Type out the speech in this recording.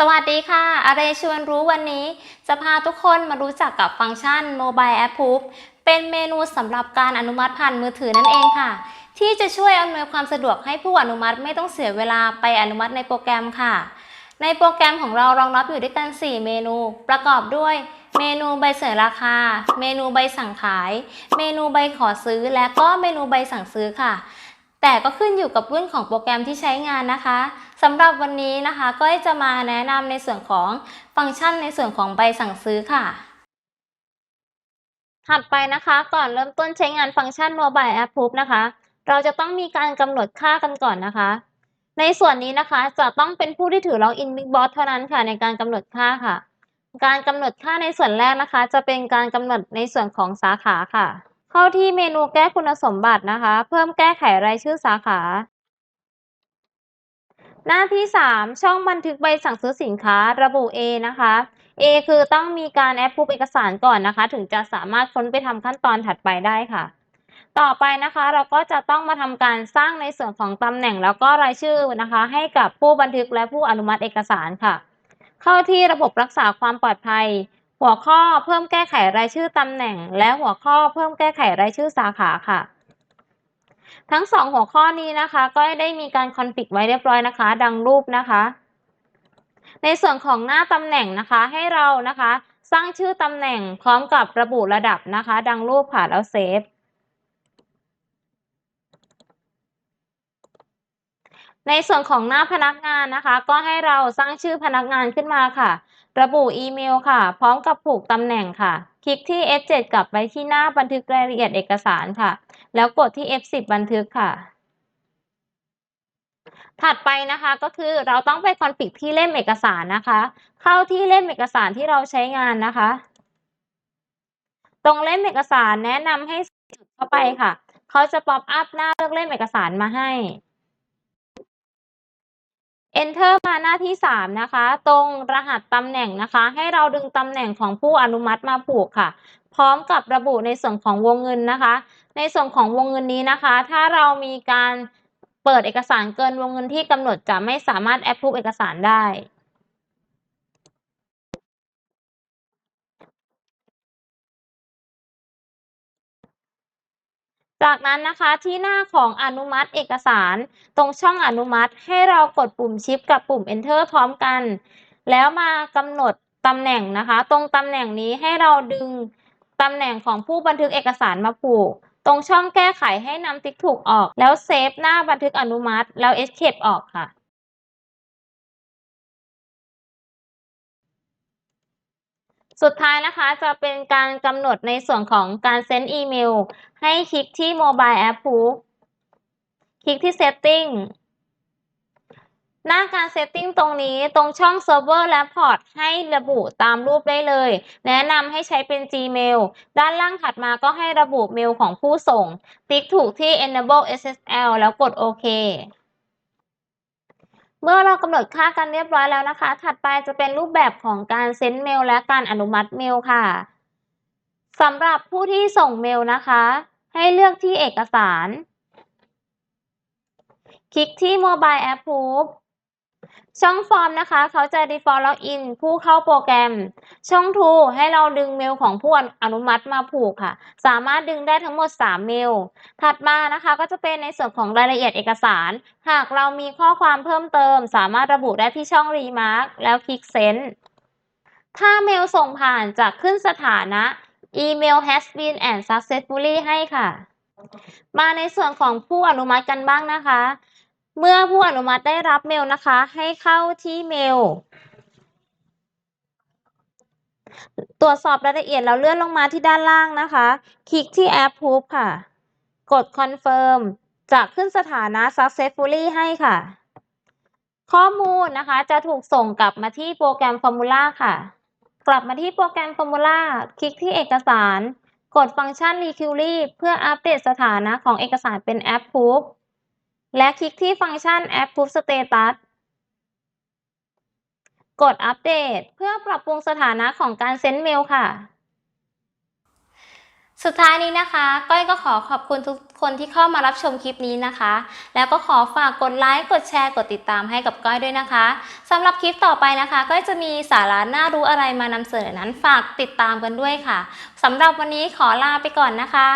สวัสดีค่ะ อะไรชวนรู้วันนี้ จะพาทุกคนมารู้จักกับฟังก์ชัน Mobile Approve เป็นเมนูสำหรับการอนุมัติผ่านมือถือนั่นเองค่ะ ที่จะช่วยอำนวยความสะดวกให้ผู้อนุมัติไม่ต้องเสียเวลาไปอนุมัติในโปรแกรมค่ะ ในโปรแกรมของเรารองรับอยู่ด้วยกัน 4 เมนู ประกอบด้วย เมนูใบเสนอราคา เมนูใบสั่งขาย เมนูใบขอซื้อ และก็เมนูใบสั่งซื้อค่ะ แต่ก็ขึ้นอยู่กับรุ่นของโปรแกรมที่ใช้งานนะคะ สำหรับวันนี้นะคะก็จะมาแนะนำในส่วนของฟังก์ชันในส่วนของใบสั่งซื้อค่ะ ถัดไปนะคะ ก่อนเริ่มต้นใช้งานฟังก์ชัน Mobile Approve นะคะ เราจะต้องมีการกำหนดค่ากันก่อนนะคะ ในส่วนนี้นะคะจะต้องเป็นผู้ที่ถือล็อกอิน Big Boss เท่านั้นค่ะในการกำหนดค่าค่ะ การกำหนดค่าในส่วนแรกนะคะ จะเป็นการกำหนดในส่วนของสาขาค่ะ เข้าที่เมนูแก้คุณสมบัตินะคะ เพิ่มแก้ไขรายชื่อสาขา หน้าที่ 3 ช่องบันทึกใบสั่งซื้อสินค้าระบุ A นะคะ A คือต้องมีการแอปพูบเอกสารก่อนนะคะ ถึงจะสามารถค้นไปทำขั้นตอนถัดไปได้ค่ะ ต่อไปนะคะเราก็จะต้องมาทำการสร้างในส่วนของตำแหน่งแล้วก็รายชื่อนะคะ ให้กับผู้บันทึกและผู้อนุมัติเอกสารค่ะ เข้าที่ระบบรักษาความปลอดภัย หัวข้อเพิ่มแก้ไขรายชื่อตำแหน่ง และหัวข้อเพิ่มแก้ไขรายชื่อสาขาค่ะ ทั้งสองหัวข้อนี้นะคะ ก็ได้มีการคอนฟิกไว้เรียบร้อยนะคะ ดังรูปนะคะ ในส่วนของหน้าตำแหน่งนะคะให้เรานะคะ สร้างชื่อตำแหน่งพร้อมกับระบุระดับนะคะ ดังรูปค่ะแล้วเซฟในส่วนของหน้าพนักงานนะคะ ก็ให้เราสร้างชื่อพนักงานขึ้นมาค่ะ ระบุอีเมลค่ะ พร้อมกับผูกตำแหน่งค่ะ คลิกที่ F7 กลับไปที่หน้าบันทึกรายละเอียดเอกสารค่ะ แล้วกดที่ F10 บันทึกค่ะ ถัดไปนะคะก็คือเราต้องไปคอนฟิกที่เล่มเอกสารนะคะ เข้าที่เล่มเอกสารที่เราใช้งานนะคะ ตรงเล่มเอกสารแนะนำให้จุดเข้าไปค่ะ เขาจะป๊อปอัพหน้าเลือกเล่มเอกสารมาให้ Enter มาหน้าที่ 3 นะคะ ตรงรหัสตำแหน่งนะคะ ให้เราดึงตำแหน่งของผู้อนุมัติมาผูกค่ะ พร้อมกับระบุในส่วนของวงเงินนะคะ ในส่วนของวงเงินนี้นะคะ ถ้าเรามีการเปิดเอกสารเกินวงเงินที่กำหนดจะไม่สามารถแอปพูบเอกสารได้ จากนั้นนะคะที่หน้าของอนุมัติเอกสาร ตรงช่องอนุมัติให้เรากดปุ่มชิปกับปุ่ม enter พร้อมกัน แล้วมากำหนดตำแหน่งนะคะ ตรงตำแหน่งนี้ให้เราดึงตำแหน่งของผู้บันทึกเอกสารมาผูก ตรงช่องแก้ไขให้นำติ๊กถูกออก แล้วเซฟหน้าบันทึกอนุมัติ แล้ว escape ออกค่ะ สุดท้ายนะคะจะเป็นการกำหนดในส่วนของการเซ็นอีเมล ให้คลิกที่ Mobile Approve คลิกที่ Setting หน้าการ Setting ตรงนี้ตรงช่อง Server และ Port ให้ระบุตามรูปได้เลย แนะนำให้ใช้เป็น Gmail ด้านล่างถัดมาก็ให้ระบุเมลของผู้ส่ง ติ๊กถูกที่ Enable SSL แล้วกดโอเค เมื่อเรากำหนดค่ากันเรียบร้อยแล้วนะคะ ถัดไปจะเป็นรูปแบบของการเซ็นเมลและการอนุมัติเมลค่ะสำหรับผู้ที่ส่งเมลนะคะ ให้เลือกที่เอกสาร คลิกที่ Mobile Approve ช่องฟอร์มนะคะ เขาจะ default login ผู้เข้าโปรแกรม ช่อง To ให้เราดึงเมลของผู้อนุมัติมาผูกค่ะ สามารถดึงได้ทั้งหมด 3 เมล ถัดมานะคะก็จะเป็นในส่วนของรายละเอียดเอกสาร หากเรามีข้อความเพิ่มเติม สามารถระบุได้ที่ช่อง Remark แล้วคลิก Send ถ้าเมลส่งผ่านจะขึ้นสถานะ Email has been and successfully ให้ค่ะ มาในส่วนของผู้อนุมัติกันบ้างนะคะ เมื่อผู้อนุมัติได้รับเมลนะคะ ให้เข้าที่เมล ตรวจสอบรายละเอียดแล้วเลื่อนลงมาที่ด้านล่างนะคะ คลิกที่ Approve ค่ะ กด Confirm จะขึ้นสถานะ Successfully ให้ค่ะ ข้อมูลนะคะจะถูกส่งกลับมาที่โปรแกรม Formula ค่ะ กลับมาที่โปรแกรม Formula คลิกที่เอกสาร กดฟังก์ชัน Requery เพื่ออัปเดตสถานะของเอกสารเป็น Approve และคลิกที่ฟังก์ชัน Approve Status กดอัปเดตเพื่อปรับปรุงสถานะของการเซ็นเมลค่ะ สุดท้ายนี้นะคะ ก้อยก็ขอขอบคุณทุกคนที่เข้ามารับชมคลิปนี้นะคะ แล้วก็ขอฝากกดไลค์กดแชร์กดติดตามให้กับก้อยด้วยนะคะสำหรับคลิปต่อไปนะคะ ก้อยจะมีสาระน่ารู้อะไรมานำเสนอนั้นฝากติดตามกันด้วยค่ะสำหรับวันนี้ขอลาไปก่อนนะคะ